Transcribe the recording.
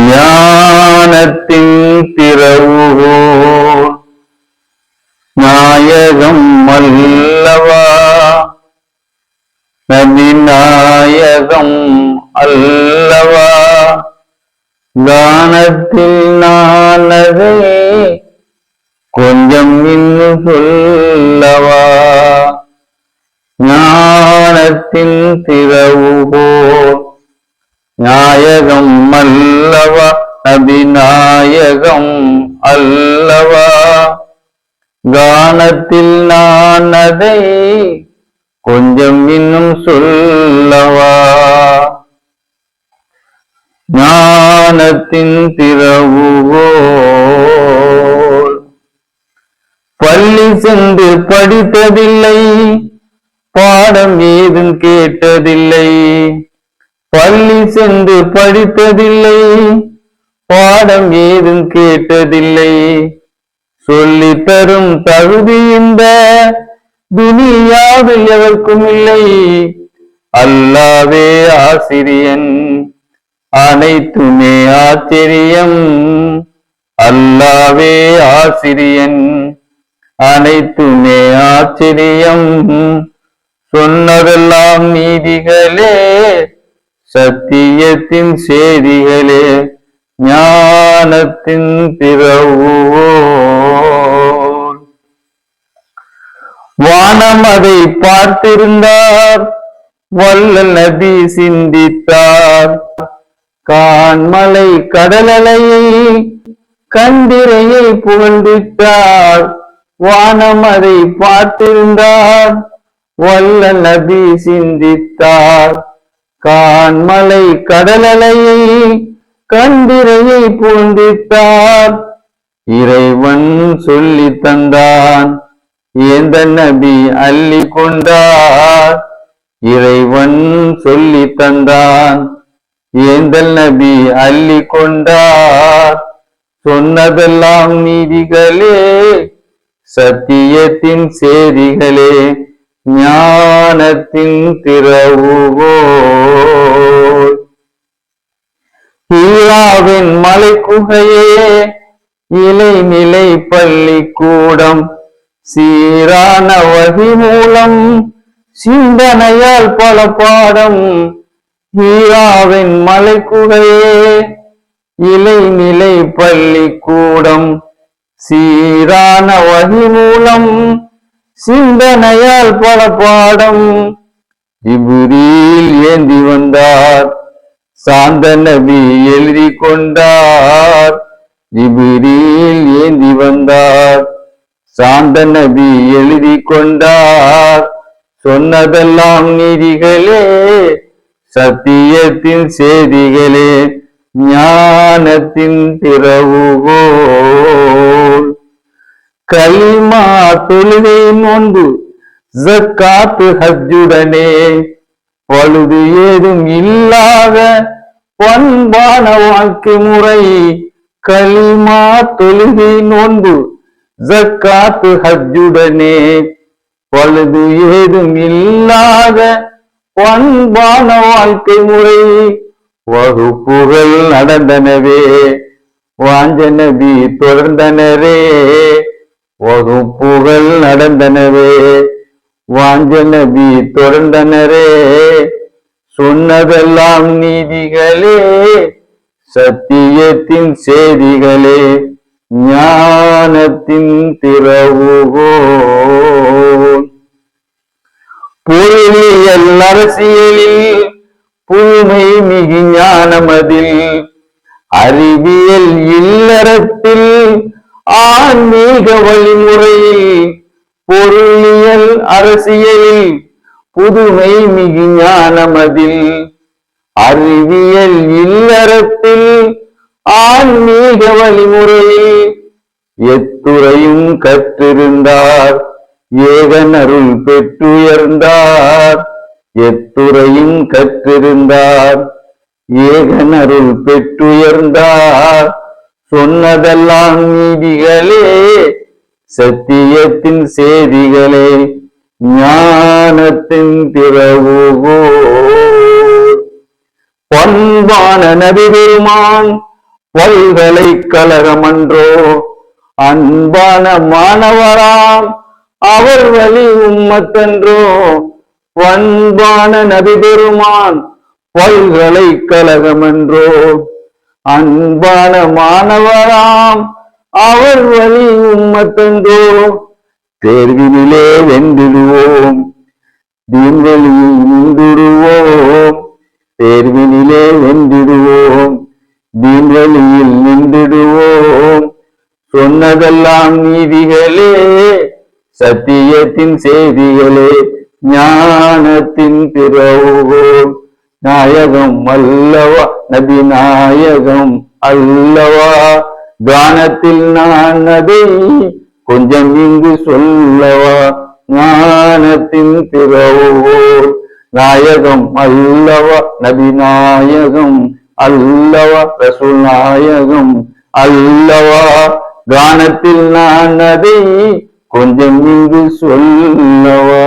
ஞானத்தின் திறவுகோ. நாயகம் அல்லவா? நபி நாயகம் அல்லவா? கானத்தில் நானதே கொஞ்சம் இன்னும் சொல்லவா? ஞானத்தின் திறவுகோ. நாயகம் அல்லவா? அபிநாயகம் அல்லவா? கானத்தில் நான் அதை கொஞ்சம் இன்னும் சொல்லவா? ஞானத்தின் திறவுகோல் பள்ளி சென்று படித்ததில்லை பாடம் ஏதும் கேட்டதில்லை. பள்ளி சென்று படித்ததில்லை பாடம் ஏதும் கேட்டதில்லை. சொல்லி தரும் தகுதி இந்த துனியாவில் எவருக்கும் இல்லை. அல்லாவே ஆசிரியன் அனைத்துமே ஆச்சரியம். அல்லாவே ஆசிரியன் அனைத்துமே ஆச்சரியம். சொன்னதெல்லாம் நீதிகளே சத்தியத்தின் செய்திகளே ஞானத்தின் பிறவோர். வானம் அதை பார்த்திருந்தார் வல்ல நபி சிந்தித்தார். கான்மலை கடலலையை கண்டிரையை புகழ்ந்திட்டார். வானம் அதை பார்த்திருந்தார் வல்ல நபி சிந்தித்தார். கான்மலை கடலலையை கண்டிரையை பூந்தித்தார் இறைவன் சொல்லி தந்தான் ஏந்த நபி அள்ளி கொண்டார். இறைவன் சொல்லி தந்தான் ஏந்தல் நபி அள்ளி கொண்டார். சொன்னதெல்லாம் நீதிகளே சத்தியத்தின் சேதிகளே ஞானத்தின் திறவுகோல் ஹீராவின் மலை குகையே இலை நிலை பள்ளி கூடம் சீரான வகி மூலம் சிந்தனையால் பல பாடம். ஹீராவின் மலை குகையே இலை நிலை பள்ளி கூடம் சீரான வகி மூலம் சிந்தனையால் பல பாடம். இபுரியில் ஏந்தி வந்தார். சாந்த நபி எழுதி கொண்டார். ஜிபிரில் ஏந்தி வந்தார். சாந்த நபி எழுதி கொண்டார். சொன்னதெல்லாம் நீதிகளே சத்தியத்தின் செய்திகளே ஞானத்தின் திறவுகோல் கைமா தொழுகை நோன்பு ஜக்காத்து ஹஜ்ஜுடனே பழுது ஏதும் இல்லாத பண்பான வாழ்க்கை முறை கலிமா தொழுகை நோன்பு ஜக்காத்து ஹஜ்ஜுடனே பழுது ஏதும் இல்லாத பண்பான வாழ்க்கை முறை வகுப்புகள் நடந்தனவே வாஞ்ச நபி தொடர்ந்தனரே வகுப்புகள் நடந்தனவே. வாஞ்ச தொடர்ந்தனரே சொன்னதெல்லாம் நீதிகளே. சத்தியத்தின் செய்திகளே. ஞானத்தின் திறவுகோல் பொருளியல் அரசியலில் புதுமை மிகு ஞானமதில் அறிவியல் இல்லறத்தில் ஆன்மீக வழிமுறையில் பொருளியல் அரசியலில் புதுமை மிகு ஞானமதில் அறிவியல் இல்லறத்தில் ஆன்மீக வழிமுறையில் எத்துறையும் கற்றிருந்தார் ஏகன் அருள் பெற்றுயர்ந்தார். எத்துறையும் கற்றிருந்தார் ஏகன் அருள் பெற்றுயர்ந்தார். சொன்னதெல்லாம் நீதிகளே சத்தியத்தின் செய்திகளே ஞானத்தின் திறவுகோ பண்பான நபிபெருமான் பல்கலைக்கழகமன்றோ அன்பான மாணவராம் அவர் வழி உம்மத்தன்றோ பண்பான நபி பெருமான் பல்கலைக்கழகமன்றோ அன்பான மாணவராம் அவர் வழி உம்மத்தந்தோம் தேர்வினிலே வென்றிடுவோம். தீன்வெளியில் நின்றுடுவோம். தேர்வினிலே வென்றிடுவோம். தீன்வெளியில் நின்றுடுவோம். சொன்னதெல்லாம் நீதிகளே சத்தியத்தின் செய்திகளே ஞானத்தின் பிறவோம் நாயகம் அல்லவா? நபி நாயகம் அல்லவா? கானத்தில் நான் அதை கொஞ்சம் இங்கு சொல்லவா? ஞானத்தின் பிறவோர் நாயகம் அல்லவா? நபி நாயகம் அல்லவா? ரசூல் நாயகம் அல்லவா? கானத்தில் நான் அதை கொஞ்சம் இங்கு சொல்லவா?